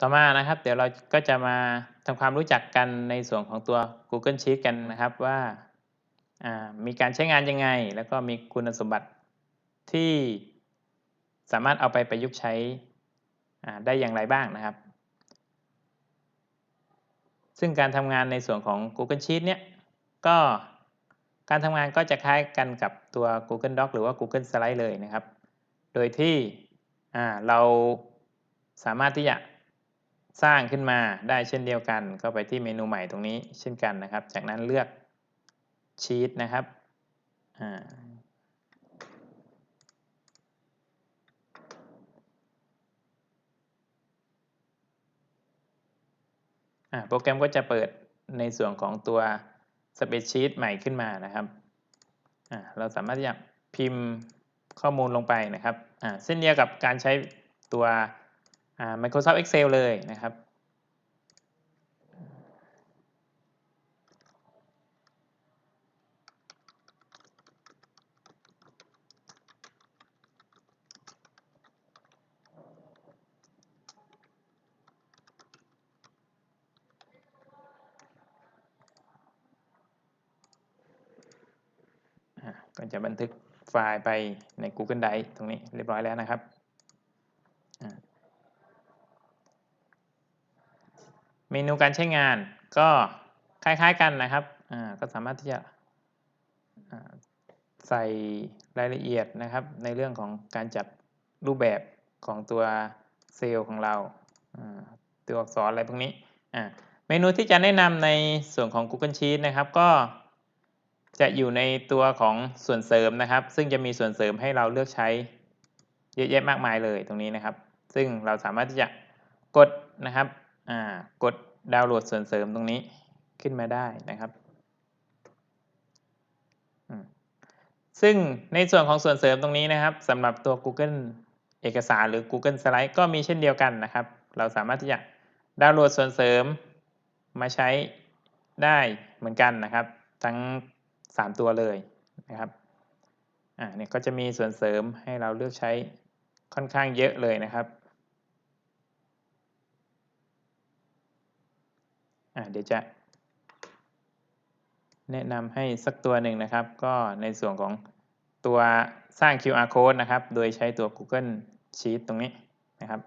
ต่อมานะครับเดี๋ยวเราก็จะมาทำความรู้จักกันในส่วนของตัว Google Sheet กันนะครับว่าามีการใช้งานยังไง แล้วก็มีคุณสมบัติที่สามารถเอาไปประยุกต์ใช้ได้อย่างไรบ้างนะครับ ซึ่งการทำงานในส่วนของ Google Sheet เนี่ยก็การทำงานก็จะคล้ายกันกับตัว Google Doc หรือว่า Google Slide เลยนะครับ โดยที่เราสามารถที่จะ สร้างขึ้นมาได้เช่นเดียวกัน ก็ไปที่เมนูใหม่ตรงนี้เช่นกันนะครับ จากนั้นเลือกชีตนะครับโปรแกรมก็จะเปิดในส่วนของตัว Spreadsheet ใหม่ขึ้นมานะครับเราสามารถที่จะพิมพ์ข้อมูลลงไปนะครับเส้นเดียวกับการใช้ตัว Microsoft Excel เลยนะครับ ก็จะบันทึกไฟล์ไปใน Google Drive ตรงนี้เรียบร้อยแล้วนะครับ มนูการใช้งานก็คล้ายๆกันนะครับก็สามารถที่จะใส่รายละเอียดนะครับ ในเรื่องของการจัดรูปแบบของตัวเซลล์ของเราตัวอักษรอะไรพวกนี้เมนูที่จะแนะนำในส่วนของ Google Sheet นะครับก็จะอยู่ในตัวของส่วนเสริมนะครับ ซึ่งจะมีส่วนเสริมให้เราเลือกใช้เยอะแยะมากมายเลยตรงนี้นะครับ ซึ่งเราสามารถที่จะกดนะครับกด ดาวน์โหลดส่วนเสริมตรงนี้ขึ้นมาได้นะครับ ซึ่งในส่วนของส่วนเสริมตรงนี้นะครับสำหรับตัว Google เอกสารหรือ Google Slide ก็มีเช่นเดียวกันนะครับ เราสามารถที่จะดาวน์โหลดส่วนเสริมมาใช้ได้เหมือนกันนะครับ ทั้ง 3 ตัวเลยนะครับอ่าเนี่ยก็จะมีส่วนเสริมให้เราเลือกใช้ค่อนข้างเยอะเลยนะครับ เดี๋ยวจะ แนะนำให้สักตัวหนึ่งนะครับ ก็ในส่วนของตัวสร้าง QR code นะครับ โดยใช้ตัว Google Sheet ตรงนี้นะครับ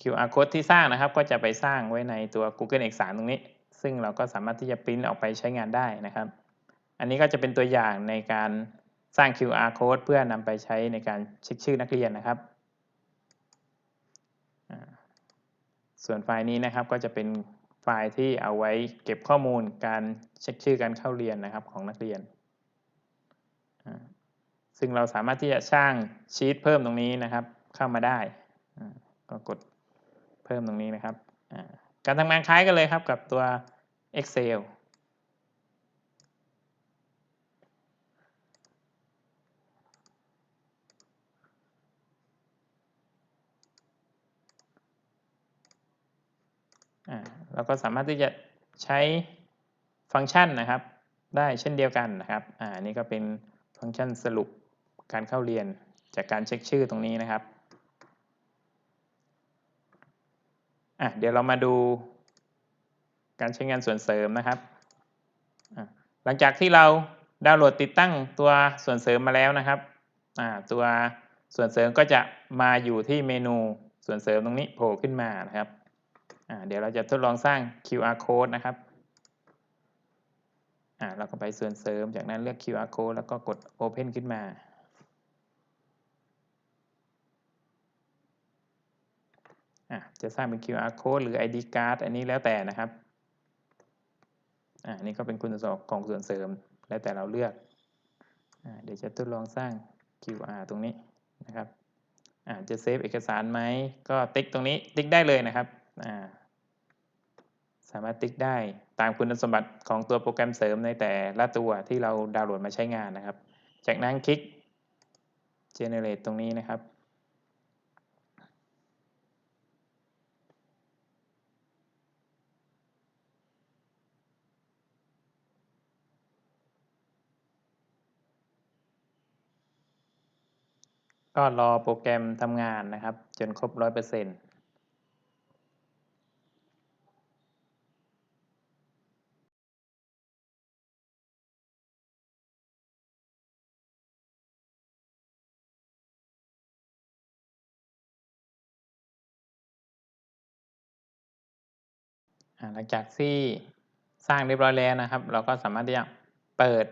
QR code ที่สร้างนะครับ ก็จะไปสร้างไว้ในตัว Google เอกสารตรงนี้ ซึ่งเราก็สามารถที่จะปริ้นออกไปใช้งานได้นะครับ อันนี้ก็จะเป็นตัวอย่างในการสร้าง QR code เพื่อนำไปใช้ในการเช็คชื่อนักเรียนนะครับ ส่วนไฟล์นี้นะครับก็จะเป็นไฟล์ที่เอาไว้เก็บข้อมูลการเช็คชื่อการเข้าเรียนนะครับของนักเรียน ซึ่งเราสามารถที่จะสร้างชีตเพิ่มตรงนี้นะครับเข้ามาได้ ก็กดเพิ่มตรงนี้นะครับ การทำงานคล้ายกันเลยครับกับตัว Excel เราก็สามารถที่จะใช้ฟังก์ชันนะครับ ได้เช่นเดียวกันนะครับอ่านี่ก็เป็นฟังก์ชันสรุปการเข้าเรียนจากการเช็คชื่อตรงนี้นะครับอะเดี๋ยวเรามาดูการใช้งานส่วนเสริมนะครับหลังจากที่เราดาวน์โหลดติดตั้งตัวส่วนเสริมมาแล้วนะครับอ่าตัวส่วนเสริมก็จะมาอยู่ที่เมนูส่วนเสริมตรงนี้โผล่ขึ้นมานะครับ เดี๋ยวเราจะทดลองสร้าง QR code นะครับ อะเราก็ไปส่วนเสริมจากนั้นเลือก QR code แล้วก็กด Open ขึ้นมา อะจะสร้างเป็น QR code หรือ ID card อันนี้แล้วแต่นะครับอันนี้ก็เป็นคุณสมบัติของส่วนเสริมแล้วแต่เราเลือกเดี๋ยวจะทดลองสร้าง QR ตรงนี้นะครับจะเซฟเอกสารไหมก็ติ๊กตรงนี้ติ๊กได้เลยนะครับอะ สามารถติ๊กได้ตามคุณสมบัติของตัวโปรแกรมเสริมในแต่ละตัวที่เราดาวน์โหลดมาใช้งานนะครับ จากนั้นคลิก generate ตรงนี้นะครับ ก็รอโปรแกรมทำงานนะครับ จนครบ 100%น หลังจากที่สร้างเรียบร้อยแล้วนะครับ เราก็สามารถที่จะเปิด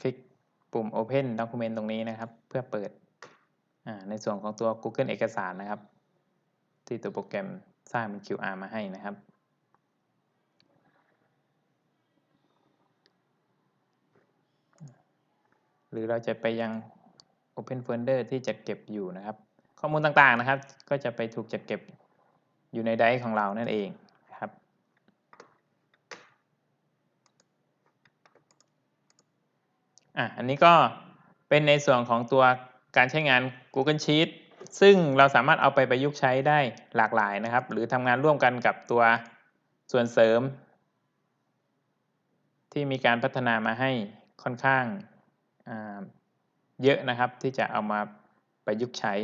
คลิกปุ่ม Open Document ตรงนี้นะครับ เพื่อเปิดในส่วนของตัว Google เอกสารนะครับ ที่ตัวโปรแกรมสร้างเป็น QR มาให้นะครับ หรือเราจะไปยัง Open Folder ที่จัดเก็บอยู่นะครับ ข้อมูลต่างๆนะครับ ก็จะไปถูกจัดเก็บอยู่ในไดร์ของเรานั่นเองครับ อะอันนี้ก็เป็นในส่วนของตัวการใช้งาน Google Sheet ซึ่งเราสามารถเอาไปประยุกต์ใช้ได้หลากหลายนะครับ หรือทำงานร่วมกันกับตัวส่วนเสริม ที่มีการพัฒนามาให้ค่อนข้างเยอะนะครับที่จะเอามาประยุกต์ใช้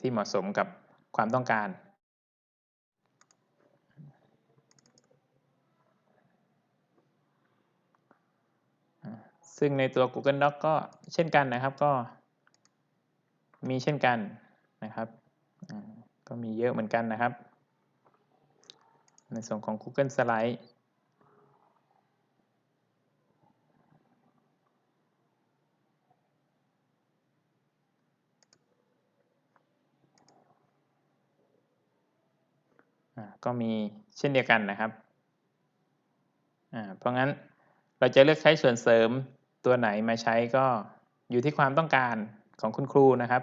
ที่เหมาะสมกับความต้องการ ซึ่งในตัว Google Doc ก็เช่นกันนะครับก็ มีเช่นกันนะครับ ก็มีเยอะเหมือนกันนะครับ ในส่วนของ Google Slide ก็มีเช่นเดียวกันนะครับ เพราะงั้นเราจะเลือกใช้ส่วนเสริม ตัวไหนมาใช้ก็อยู่ที่ความต้องการของคุณครูนะครับ